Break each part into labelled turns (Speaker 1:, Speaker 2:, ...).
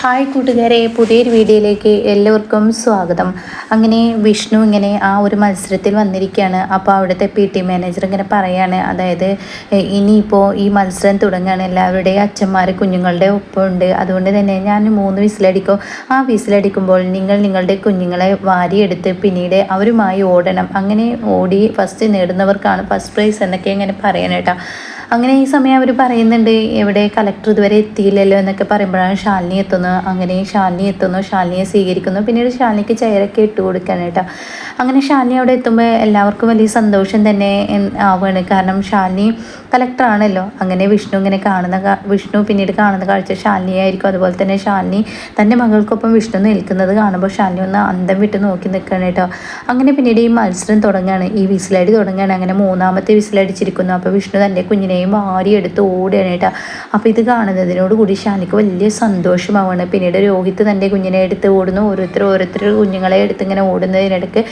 Speaker 1: Hi കൂട്ടുകാരെ പുതിയൊരു വീഡിയോയിലേക്ക് എല്ലാവർക്കും സ്വാഗതം. അങ്ങനെ വിഷ്ണു ഇങ്ങനെ ആ ഒരു മത്സരത്തിൽ വന്നിരിക്കുകയാണ്. അപ്പോൾ അവിടുത്തെ പി ടി മാനേജർ ഇങ്ങനെ പറയുകയാണ് അതായത് ഇനിയിപ്പോൾ ഈ മത്സരം തുടങ്ങുകയാണ് എല്ലാവരുടെയും അച്ഛന്മാർ കുഞ്ഞുങ്ങളുടെ ഒപ്പമുണ്ട് അതുകൊണ്ട് തന്നെ ഞാൻ മൂന്ന് വിസിലടിക്കും. ആ വിസിലടിക്കുമ്പോൾ നിങ്ങൾ നിങ്ങളുടെ കുഞ്ഞുങ്ങളെ വാരിയെടുത്ത് പിന്നീട് അവരുമായി ഓടണം. അങ്ങനെ ഓടി ഫസ്റ്റ് നേടുന്നവർക്കാണ് ഫസ്റ്റ് പ്രൈസ് എന്നൊക്കെ ഇങ്ങനെ പറയാനേട്ടാ അങ്ങനെ ഈ സമയം അവർ പറയുന്നുണ്ട് എവിടെ കലക്ടർ ഇതുവരെ എത്തിയില്ലല്ലോ എന്നൊക്കെ പറയുമ്പോഴാണ് ശാലിനി എത്തുന്നത്. അങ്ങനെ ശാലിനി എത്തുന്നു ശാലിനിയെ സ്വീകരിക്കുന്നു. പിന്നീട് ശാലിനിക്ക് ചെയറൊക്കെ ഇട്ട് കൊടുക്കുകയാണ് കേട്ടോ. അങ്ങനെ ശാലിനി അവിടെ എത്തുമ്പോൾ എല്ലാവർക്കും വലിയ സന്തോഷം തന്നെ ആവുകയാണ്. കാരണം ശാലിനി കലക്ടറാണല്ലോ അങ്ങനെ വിഷ്ണു ഇങ്ങനെ കാണുന്ന വിഷ്ണു പിന്നീട് കാണുന്ന കാഴ്ച ശാലിനിയായിരിക്കും. അതുപോലെ തന്നെ ശാലിനി തന്റെ മകൾക്കൊപ്പം വിഷ്ണു നിൽക്കുന്നത് കാണുമ്പോൾ ശാലിനി ഒന്ന് അന്തം വിട്ട് നോക്കി നിൽക്കുകയാണ് കേട്ടോ. അങ്ങനെ പിന്നീട് ഈ മത്സരം തുടങ്ങുകയാണ്. ഈ വിസിലടി തുടങ്ങുകയാണ്. അങ്ങനെ മൂന്നാമത്തെ വിസിലടിച്ചിരിക്കുന്നു. അപ്പോൾ വിഷ്ണു തന്റെ കുഞ്ഞിനെയും വാരിയെടുത്ത് ഓടുകയാണ് കേട്ടോ. അപ്പോൾ ഇത് കാണുന്നതിനോട് കൂടി ഷാനിക്ക് വലിയ സന്തോഷമാവാണ്. പിന്നീട് രോഹിത്ത് തന്റെ കുഞ്ഞിനെ എടുത്ത് ഓടുന്നു. ഓരോരുത്തർ ഓരോരുത്തർ കുഞ്ഞുങ്ങളെ എടുത്ത് ഇങ്ങനെ ഓടുന്നതിനിടയ്ക്ക്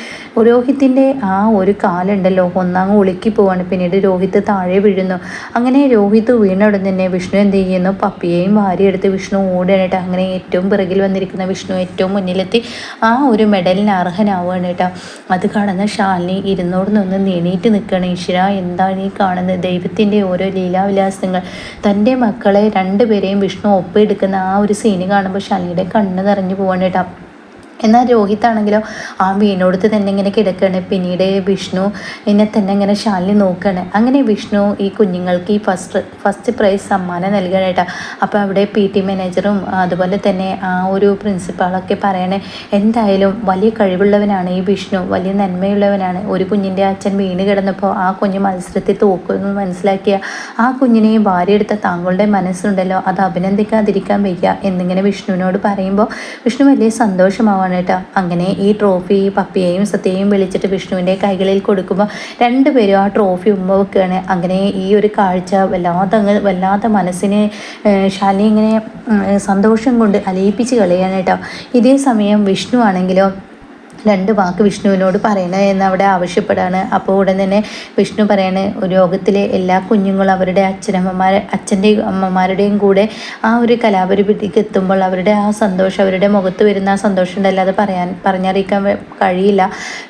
Speaker 1: രോഹിത്തിന്റെ ആ ഒരു കാലുണ്ടല്ലോ ഒന്നാം ഒളുക്കി പോവാണ്. പിന്നീട് രോഹിത്ത് താഴെ വീഴുന്നു. അങ്ങനെ രോഹിത്ത് വീണുടൻ തന്നെ വിഷ്ണു എന്ത് ചെയ്യുന്നു? പപ്പിയെയും വാരിയെടുത്ത് വിഷ്ണു ഓടുകയാണ് അങ്ങനെ ഏറ്റവും പിറകിൽ വന്നിരിക്കുന്ന വിഷ്ണു ഏറ്റവും മുന്നിലെത്തി ആ ഒരു മെഡലിന് അർഹനാവുകയാണ് കേട്ടോ. അത് കാണുന്ന ഷാലിനി ഇരുന്നോട് നിന്ന് നീണീറ്റ് നിൽക്കുകയാണ്. ഈശ്വര എന്താണ് ഈ കാണുന്നത്? ദൈവത്തിന്റെ ഓരോ ലീലാവിലാസങ്ങൾ. തന്റെ മക്കളെ രണ്ടുപേരെയും വിഷ്ണു ഒപ്പെടുക്കുന്ന ആ ഒരു സീന് കാണുമ്പോൾ ശാലിയുടെ കണ്ണ് നിറഞ്ഞു പോവാണ് കേട്ടോ. എന്നാൽ രോഹിത്താണെങ്കിലോ ആ വീണോടുത്ത് തന്നെ ഇങ്ങനെ കിടക്കുകയാണ് പിന്നീട് വിഷ്ണു എന്നെ തന്നെ ഇങ്ങനെ ശാലിനി നോക്കുകയാണ് അങ്ങനെ വിഷ്ണു ഈ കുഞ്ഞുങ്ങൾക്ക് ഈ ഫസ്റ്റ് ഫസ്റ്റ് പ്രൈസ് സമ്മാനം നൽകണേട്ടാ അപ്പോൾ അവിടെ പി ടി മാനേജറും അതുപോലെ തന്നെ ആ ഒരു പ്രിൻസിപ്പാളൊക്കെ പറയണേ എന്തായാലും വലിയ കഴിവുള്ളവനാണ് ഈ വിഷ്ണു വലിയ നന്മയുള്ളവനാണ്. ഒരു കുഞ്ഞിന്റെ അച്ഛൻ വീണ് കിടന്നപ്പോൾ ആ കുഞ്ഞ് മത്സരത്തിൽ തോക്കുമെന്ന് മനസ്സിലാക്കിയ ആ കുഞ്ഞിനെ വാരിയെടുത്ത താങ്കളുടെ മനസ്സുണ്ടല്ലോ അത് അഭിനന്ദിക്കാതിരിക്കാൻ വയ്യ എന്നിങ്ങനെ വിഷ്ണുവിനോട് പറയുമ്പോൾ വിഷ്ണു വലിയ സന്തോഷമാവാണ് കേട്ടോ അങ്ങനെ ഈ ട്രോഫി പപ്പിയെയും സത്യയെയും വിളിച്ചിട്ട് വിഷ്ണുവിന്റെ കൈകളിൽ കൊടുക്കുമ്പോൾ രണ്ടുപേരും ആ ട്രോഫി ഉമ്മ വെക്കുകയാണ്. അങ്ങനെ ഈ ഒരു കാഴ്ച വല്ലാത്ത വല്ലാത്ത വല്ലാതെ മനസ്സിനെ ശാലി ഇങ്ങനെ സന്തോഷം കൊണ്ട് അലയിപ്പിച്ച് കളയാണ് കേട്ടോ. ഇതേ സമയം വിഷ്ണു ആണെങ്കിലോ രണ്ട് വാക്ക് വിഷ്ണുവിനോട് പറയണേ എന്ന് അവിടെ ആവശ്യപ്പെടാണ്. അപ്പോൾ ഉടൻ തന്നെ വിഷ്ണു പറയാണ് ലോകത്തിലെ എല്ലാ കുഞ്ഞുങ്ങളും അവരുടെ അച്ഛനമ്മമാർ അച്ഛന്റെയും അമ്മമാരുടെയും കൂടെ ആ ഒരു കലാപരിപിടിക്ക് എത്തുമ്പോൾ അവരുടെ ആ സന്തോഷം അവരുടെ മുഖത്ത് വരുന്ന ആ സന്തോഷം ഉണ്ടല്ലോ അത് പറയാൻ പറഞ്ഞറിയിക്കാൻ കഴിയില്ല.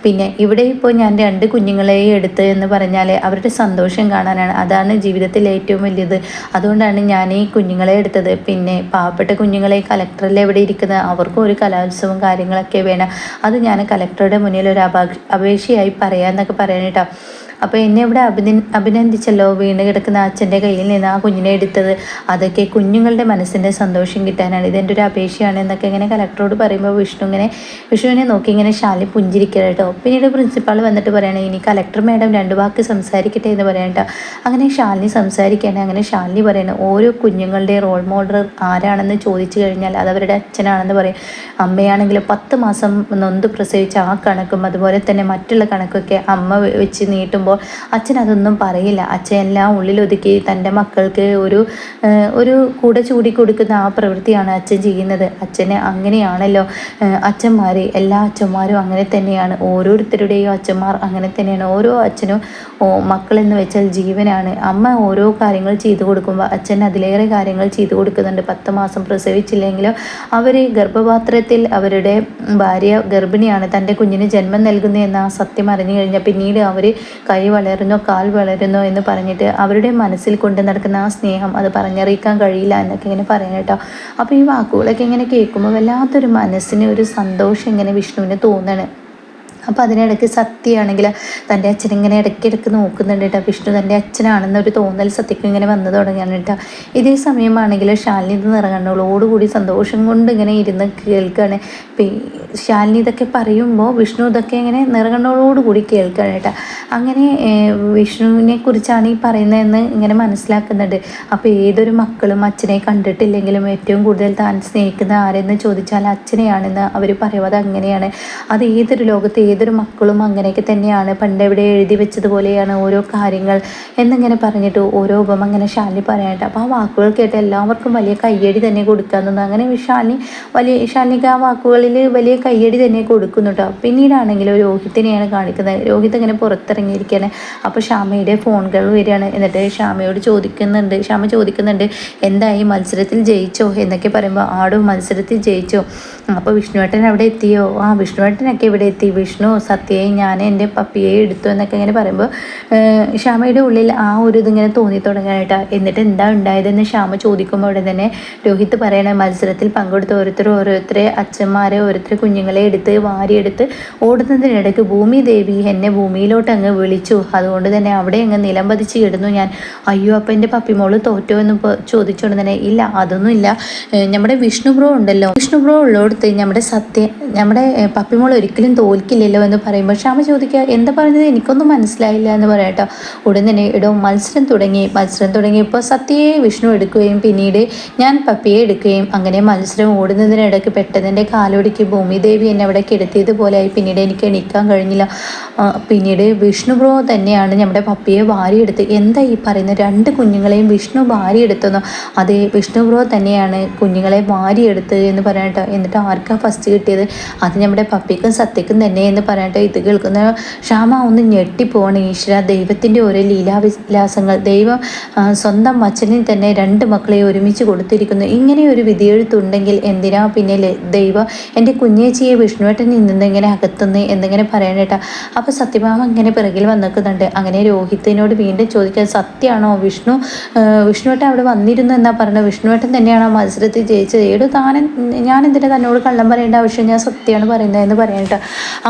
Speaker 1: പിന്നെ ഇവിടെ ഇപ്പോൾ ഞാൻ രണ്ട് കുഞ്ഞുങ്ങളെയും എടുത്ത് എന്ന് പറഞ്ഞാൽ അവരുടെ സന്തോഷം കാണാനാണ്. അതാണ് ജീവിതത്തിൽ ഏറ്റവും വലിയത്. അതുകൊണ്ടാണ് ഞാൻ ഈ കുഞ്ഞുങ്ങളെ എടുത്തത്. പിന്നെ പാവപ്പെട്ട കുഞ്ഞുങ്ങളെ കലക്ടറിൽ എവിടെ ഇരിക്കുന്നത്? അവർക്കും ഒരു കലോത്സവം കാര്യങ്ങളൊക്കെ വേണം. അത് ഞാൻ കലക്ടറുടെ മുന്നിൽ ഒരു അപേക്ഷ അപേക്ഷയായി പറയാമെന്നൊക്കെ പറയാനിട്ടാ അപ്പോൾ എന്നെ ഇവിടെ അഭിന അഭിനന്ദിച്ചല്ലോ വീണ് കിടക്കുന്ന അച്ഛന്റെ കയ്യിൽ നിന്ന് ആ കുഞ്ഞിനെ എടുത്തത്. അതൊക്കെ കുഞ്ഞുങ്ങളുടെ മനസ്സിന്റെ സന്തോഷം കിട്ടാനാണ്. ഇതെന്റെ ഒരു അപേക്ഷയാണ് എന്നൊക്കെ ഇങ്ങനെ കലക്ടറോട് പറയുമ്പോൾ വിഷ്ണു ഇങ്ങനെ വിഷ്ണുവിനെ നോക്കി ഇങ്ങനെ ശാലി പുഞ്ചിരിക്കുക കേട്ടോ. പിന്നീട് പ്രിൻസിപ്പാൾ വന്നിട്ട് പറയണേ ഇനി കലക്ടർ മാഡം രണ്ട് വാക്ക് സംസാരിക്കട്ടെ എന്ന് പറയണ്ട അങ്ങനെ ശാലിനി സംസാരിക്കുകയാണ്. അങ്ങനെ ശാലിനി പറയണ ഓരോ കുഞ്ഞുങ്ങളുടെ റോൾ മോഡൽ ആരാണെന്ന് ചോദിച്ചു കഴിഞ്ഞാൽ അത് അവരുടെ അച്ഛനാണെന്ന് പറയും. അമ്മയാണെങ്കിൽ പത്ത് മാസം നൊന്ത് പ്രസവിച്ച ആ കണക്കും അതുപോലെ തന്നെ മറ്റുള്ള കണക്കൊക്കെ അമ്മ വെച്ച് വെച്ച് നീട്ടുമ്പോൾ അച്ഛൻ അതൊന്നും പറയില്ല. അച്ഛൻ എല്ലാം ഉള്ളിലൊതുക്കി തന്റെ മക്കൾക്ക് ഒരു ഒരു കൂടെ ചൂടി കൊടുക്കുന്ന ആ പ്രവൃത്തിയാണ് അച്ഛൻ ചെയ്യുന്നത്. അച്ഛന് അങ്ങനെയാണല്ലോ അച്ഛന്മാർ എല്ലാ അച്ഛന്മാരും അങ്ങനെ തന്നെയാണ്. ഓരോരുത്തരുടെയും അച്ഛന്മാർ അങ്ങനെ തന്നെയാണ്. ഓരോ അച്ഛനും മക്കളെന്ന് വെച്ചാൽ ജീവനാണ്. അമ്മ ഓരോ കാര്യങ്ങൾ ചെയ്തു കൊടുക്കുമ്പോൾ അച്ഛൻ അതിലേറെ കാര്യങ്ങൾ ചെയ്തു കൊടുക്കുന്നുണ്ട്. പത്ത് മാസം പ്രസവിച്ചില്ലെങ്കിലും അവർ ഗർഭപാത്രത്തിൽ അവരുടെ ഭാര്യ ഗർഭിണിയാണ്. തന്റെ കുഞ്ഞിന് ജന്മം നൽകുന്നു എന്ന ആ സത്യം അറിഞ്ഞു കഴിഞ്ഞാൽ പിന്നീട് അവർ കൈ വളരുന്നോ കാൽ വളരുന്നോ എന്ന് പറഞ്ഞിട്ട് അവരുടെ മനസ്സിൽ കൊണ്ട് നടക്കുന്ന ആ സ്നേഹം അത് പറഞ്ഞറിയിക്കാൻ കഴിയില്ല എന്നൊക്കെ ഇങ്ങനെ പറയാം കേട്ടോ. അപ്പോൾ ഈ വാക്കുകളൊക്കെ ഇങ്ങനെ കേൾക്കുമ്പോൾ വല്ലാത്തൊരു മനസ്സിന് ഒരു സന്തോഷം ഇങ്ങനെ വിഷ്ണുവിന് തോന്നണം. അപ്പോൾ അതിനിടയ്ക്ക് സത്യമാണെങ്കിൽ തന്റെ അച്ഛൻ ഇങ്ങനെ ഇടയ്ക്കിടയ്ക്ക് നോക്കുന്നുണ്ട് കേട്ടോ. വിഷ്ണു തന്റെ അച്ഛനാണെന്നൊരു തോന്നൽ സത്യക്ക് ഇങ്ങനെ വന്നു തുടങ്ങിയാണ് കേട്ടോ. ഇതേ സമയമാണെങ്കിൽ ശാലിനി ഇത് നിറകണ്ണുകളോടുകൂടി സന്തോഷം കൊണ്ട് ഇങ്ങനെ ഇരുന്ന് കേൾക്കുകയാണ്. ശാലിനി ഇതൊക്കെ പറയുമ്പോൾ വിഷ്ണു ഇതൊക്കെ ഇങ്ങനെ നിറകണ്ണുകളോടുകൂടി കേൾക്കുകയാണ് കേട്ടോ. അങ്ങനെ വിഷ്ണുവിനെ കുറിച്ചാണ് ഈ പറയുന്നതെന്ന് ഇങ്ങനെ മനസ്സിലാക്കുന്നുണ്ട്. അപ്പോൾ ഏതൊരു മക്കളും അച്ഛനെ കണ്ടിട്ടില്ലെങ്കിലും ഏറ്റവും കൂടുതൽ താൻ സ്നേഹിക്കുന്ന ആരെന്ന് ചോദിച്ചാൽ അച്ഛനെയാണെന്ന് അവർ പറയുന്നത് അങ്ങനെയാണ്. അത് ഏതൊരു ലോകത്ത് ഏതൊരു മക്കളും അങ്ങനെയൊക്കെ തന്നെയാണ്. പണ്ട് എവിടെ എഴുതി വെച്ചതുപോലെയാണ് ഓരോ കാര്യങ്ങൾ എന്നിങ്ങനെ പറഞ്ഞിട്ട് ഓരോ ഉപമ അങ്ങനെ ശാലിനി പറയാനായിട്ട്. അപ്പോൾ ആ വാക്കുകൾ കേട്ട് എല്ലാവർക്കും വലിയ കയ്യടി തന്നെ കൊടുക്കാൻ തോന്നുന്നു. അങ്ങനെ ശാലിനി വലിയ ശാലിനിക്ക് ആ വാക്കുകളിൽ വലിയ കയ്യടി തന്നെ കൊടുക്കുന്നു കേട്ടോ പിന്നീടാണെങ്കിലും രോഹിത്തിനെയാണ് കാണിക്കുന്നത്. രോഹിത് ഇങ്ങനെ പുറത്തിറങ്ങിയിരിക്കുകയാണ്. അപ്പോൾ ശ്യാമയുടെ ഫോണുകൾ വരികയാണ്. എന്നിട്ട് ശ്യാമയോട് ചോദിക്കുന്നുണ്ട്. ശ്യാമ ചോദിക്കുന്നുണ്ട് എന്തായി? മത്സരത്തിൽ ജയിച്ചോ? എന്നൊക്കെ പറയുമ്പോൾ ആടും മത്സരത്തിൽ ജയിച്ചോ. അപ്പോൾ വിഷ്ണുവേട്ടൻ അവിടെ എത്തിയോ? ആ വിഷ്ണുവേട്ടനൊക്കെ ഇവിടെ എത്തി. വിഷ്ണു സത്യയെ ഞാൻ എന്റെ പപ്പിയെ എടുത്തു എന്നൊക്കെ ഇങ്ങനെ പറയുമ്പോൾ ശ്യാമയുടെ ഉള്ളിൽ ആ ഒരു ഇതിങ്ങനെ തോന്നി തുടങ്ങാനായിട്ട്. എന്നിട്ട് എന്താ ഉണ്ടായതെന്ന് ശ്യാമ ചോദിക്കുമ്പോൾ അവിടെ തന്നെ രോഹിത് പറയണ മത്സരത്തിൽ പങ്കെടുത്ത ഓരോരുത്തർ ഓരോരുത്തരെ അച്ഛന്മാരെ ഓരോരുത്തർ കുഞ്ഞുങ്ങളെ എടുത്ത് വാരിയെടുത്ത് ഓടുന്നതിനിടയ്ക്ക് ഭൂമി ദേവി എന്നെ ഭൂമിയിലോട്ട് അങ്ങ് വിളിച്ചു. അതുകൊണ്ട് തന്നെ അവിടെ അങ്ങ് നിലം പതിച്ച് കിടന്നു ഞാൻ. അയ്യോ അപ്പം എന്റെ പപ്പിമോൾ തോറ്റോ? എന്ന് ചോദിച്ചുകൊണ്ട് തന്നെ ഇല്ല അതൊന്നും ഇല്ല നമ്മുടെ വിഷ്ണു ബ്രോ ഉണ്ടല്ലോ. വിഷ്ണു ബ്രോ ഉള്ളിടത്ത് നമ്മുടെ സത്യ നമ്മുടെ പപ്പിമോൾ ഒരിക്കലും തോൽക്കില്ലല്ലോ. എന്ന് പറയുമ്പോൾ ക്ഷമ ചോദിക്കുക എന്താ പറഞ്ഞത്? എനിക്കൊന്നും മനസ്സിലായില്ല എന്ന് പറയട്ടോ ഉടൻ തന്നെ ഇടോ മത്സരം തുടങ്ങി. മത്സരം തുടങ്ങിയപ്പോൾ സത്യയെ വിഷ്ണു എടുക്കുകയും പിന്നീട് ഞാൻ പപ്പിയെ എടുക്കുകയും അങ്ങനെ മത്സരം ഓടുന്നതിനിടയ്ക്ക് പെട്ടെന്നെ കാലോടിക്ക് ഭൂമിദേവി എന്നെ അവിടെ കിടത്തിയതുപോലെയായി. പിന്നീട് എനിക്ക് എണീക്കാൻ കഴിഞ്ഞില്ല. പിന്നീട് വിഷ്ണു ബ്രോ തന്നെയാണ് നമ്മുടെ പപ്പിയെ വാരിയെടുത്ത്. എന്താ ഈ പറയുന്ന രണ്ട് കുഞ്ഞുങ്ങളെയും വിഷ്ണു വാരിയെടുത്തെന്നോ? അതെ വിഷ്ണു ബ്രോ തന്നെയാണ് കുഞ്ഞുങ്ങളെ വാരിയെടുത്ത് എന്ന് പറയാട്ടോ എന്നിട്ട് ആർക്കാ ഫസ്റ്റ് കിട്ടിയത്? അത് നമ്മുടെ പപ്പിക്കും സത്യക്കും തന്നെ എന്ന് പറയാട്ടോ ഇത് കേൾക്കുന്ന ക്ഷാമ ഒന്ന് ഞെട്ടിപ്പോവാണ് ഈശ്വര ദൈവത്തിന്റെ ഓരോ ലീലാവിലാസങ്ങൾ ദൈവം സ്വന്തം അച്ഛനിൽ തന്നെ രണ്ട് മക്കളെ ഒരുമിച്ച് കൊടുത്തിരിക്കുന്നു. ഇങ്ങനെ ഒരു വിധിയെഴുത്തുണ്ടെങ്കിൽ എന്തിനാ പിന്നെ ദൈവം എന്റെ കുഞ്ഞേച്ചിയെ വിഷ്ണുവേട്ടനിൽ നിന്ന് ഇങ്ങനെ അകത്തുന്നു എന്നിങ്ങനെ പറയാനേട്ടാ അപ്പോൾ സത്യഭാമ ഇങ്ങനെ പിറകിൽ വന്നിക്കുന്നുണ്ട്. അങ്ങനെ രോഹിത്തിനോട് വീണ്ടും ചോദിക്കാൻ സത്യമാണോ വിഷ്ണു? വിഷ്ണുവേട്ടൻ അവിടെ വന്നിരുന്നു എന്നാ പറഞ്ഞത്? വിഷ്ണുവേട്ടൻ തന്നെയാണോ മത്സരത്തിൽ ജയിച്ചത്? ഏടോ താൻ ഞാൻ എന്തിനാ തന്നോട് കള്ളം പറയേണ്ട ആവശ്യം? ഞാൻ സത്യമാണ് പറയുന്നത് എന്ന് പറയണ്ട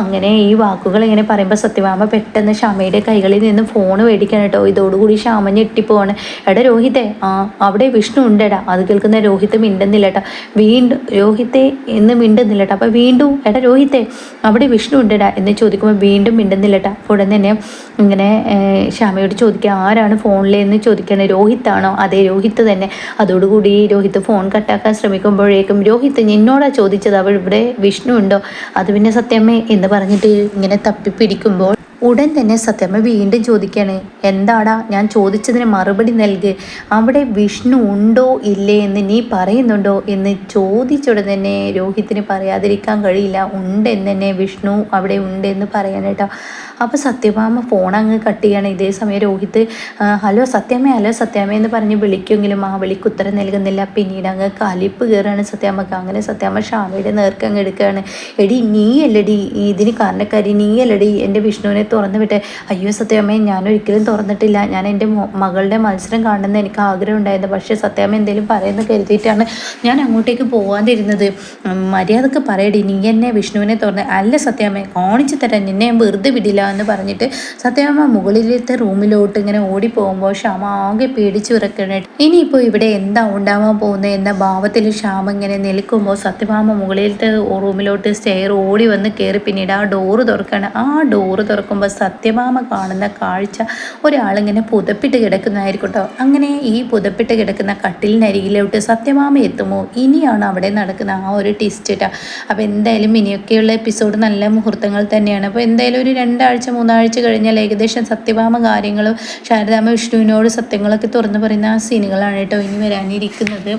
Speaker 1: അങ്ങനെ ഈ വാക്കുകൾ ഇങ്ങനെ പറയുമ്പോൾ സത്യഭാമ പെട്ടെന്ന് ക്ഷമയുടെ കൈകളിൽ നിന്ന് ഫോൺ മേടിക്കാൻ കേട്ടോ. ഇതോടുകൂടി ക്ഷമ ഞെട്ടിപ്പോവാണ്. എടാ രോഹിത്തെ ആ അവിടെ വിഷ്ണു ഉണ്ടെടാ. അത് കേൾക്കുന്ന രോഹിത് മിണ്ടുന്നില്ല കേട്ടോ വീണ്ടും രോഹിത്തെ എന്ന് മിണ്ടുന്നില്ല കേട്ടോ അപ്പോൾ വീണ്ടും എടാ രോഹിത്തെ അവിടെ വിഷ്ണു ഉണ്ടെടാ എന്ന് ചോദിക്കുമ്പോൾ വീണ്ടും മിണ്ടുന്നില്ല കേട്ടോ ഉടൻ തന്നെ ഇങ്ങനെ ഷാമയോട് ചോദിക്കുക ആരാണ് ഫോണിലെന്ന് ചോദിക്കണേ. രോഹിത്താണോ? അതേ രോഹിത്ത് തന്നെ. അതോടുകൂടി രോഹിത്ത് ഫോൺ കട്ടാക്കാൻ ശ്രമിക്കുമ്പോഴേക്കും രോഹിത്ത് എന്നോടാ ചോദിച്ചത് അവൾ ഇവിടെ വിഷ്ണു ഉണ്ടോ? അത് പിന്നെ സത്യമ്മേ എന്ന് പറഞ്ഞിട്ട് ഇങ്ങനെ തപ്പി പിടിക്കുമ്പോൾ ഉടൻ തന്നെ സത്യമ്മ വീണ്ടും ചോദിക്കുകയാണ് എന്താടാ ഞാൻ ചോദിച്ചതിന് മറുപടി നൽകുക അവിടെ വിഷ്ണു ഉണ്ടോ ഇല്ലേ എന്ന് നീ പറയുന്നുണ്ടോ? എന്ന് ചോദിച്ചുടൻ തന്നെ രോഹിത്തിന് പറയാതിരിക്കാൻ കഴിയില്ല. ഉണ്ടെന്ന് തന്നെ വിഷ്ണു അവിടെ ഉണ്ട് എന്ന് പറയാനേട്ടോ അപ്പോൾ സത്യഭാമ ഫോൺ അങ്ങ് കട്ട് ചെയ്യണം. ഇതേ സമയം രോഹിത് ഹലോ സത്യാമ്മ ഹലോ സത്യാമ്മ എന്ന് പറഞ്ഞ് വിളിക്കുമെങ്കിലും ആ വിളിക്ക് ഉത്തരം നൽകുന്നില്ല. പിന്നീട് അങ്ങ് കലിപ്പ് കയറാണ് സത്യാമ്മക്ക്. അങ്ങനെ സത്യാമ്മ ഷാമയുടെ നേർക്ക് അങ്ങ് എടുക്കുകയാണ്. എടി നീ അല്ലടി ഇതിന് കാരണക്കാരി നീ അല്ലടി എന്റെ വിഷ്ണുവിനെ തുറന്നു വിട്ടെ അയ്യോ സത്യാമ്മയെ ഞാൻ ഒരിക്കലും തുറന്നിട്ടില്ല. ഞാൻ എന്റെ മകളുടെ മത്സരം കാണണമെന്ന് എനിക്ക് ആഗ്രഹം ഉണ്ടായിരുന്നു. പക്ഷേ സത്യാമ്മ എന്തെങ്കിലും പറയുന്നു കരുതിയിട്ടാണ് ഞാൻ അങ്ങോട്ടേക്ക് പോകാതിരുന്നത് മര്യാദയ്ക്ക് പറയടി. നീ എന്നെ വിഷ്ണുവിനെ തുറന്ന് അല്ല സത്യാമ്മ കാണിച്ചു തരാൻ. നിന്നെ ഞാൻ വെറുതെ വിടില്ല. എന്ന് പറഞ്ഞിട്ട് സത്യമ്മ മുകളിലത്തെ റൂമിലോട്ട് ഇങ്ങനെ ഓടിപ്പോകുമ്പോൾ ക്ഷാമ ആകെ പേടിച്ചു വിറക്കണേ ഇനിയിപ്പോൾ ഇവിടെ എന്താ ഉണ്ടാവാൻ പോകുന്നത് എന്ന ഭാവത്തിൽ ക്ഷാമ ഇങ്ങനെ നിൽക്കുമ്പോൾ സത്യഭാമ മുകളിലത്തെ റൂമിലോട്ട് സ്റ്റെയർ ഓടി വന്ന് കയറി പിന്നീട് ആ ഡോറ് തുറക്കണം ആ ഡോറ് തുറക്കുമ്പോൾ സത്യഭാമ കാണുന്ന കാഴ്ച ഒരാളിങ്ങനെ പുതപ്പിട്ട് കിടക്കുന്നതായിരിക്കും കേട്ടോ. അങ്ങനെ ഈ പുതപ്പിട്ട് കിടക്കുന്ന കട്ടിലിനരികിലോട്ട് സത്യഭാമ എത്തുമോ? ഇനിയാണ് അവിടെ നടക്കുന്ന ആ ഒരു ടിസ്റ്റ് കേട്ടോ അപ്പോൾ എന്തായാലും ഇനിയൊക്കെയുള്ള എപ്പിസോഡ് നല്ല മുഹൂർത്തങ്ങൾ തന്നെയാണ്. അപ്പോൾ എന്തായാലും ഒരു രണ്ടാഴ്ച രണ്ടാഴ്ച മൂന്നാഴ്ച കഴിഞ്ഞാൽ ഏകദേശം സത്യഭാമ കാര്യങ്ങളും ശാരദാമ വിഷ്ണുവിനോട് സത്യങ്ങളൊക്കെ തുറന്നു പറയുന്ന ആ സീനുകളാണ് കേട്ടോ ഇനി വരാനിരിക്കുന്നത്.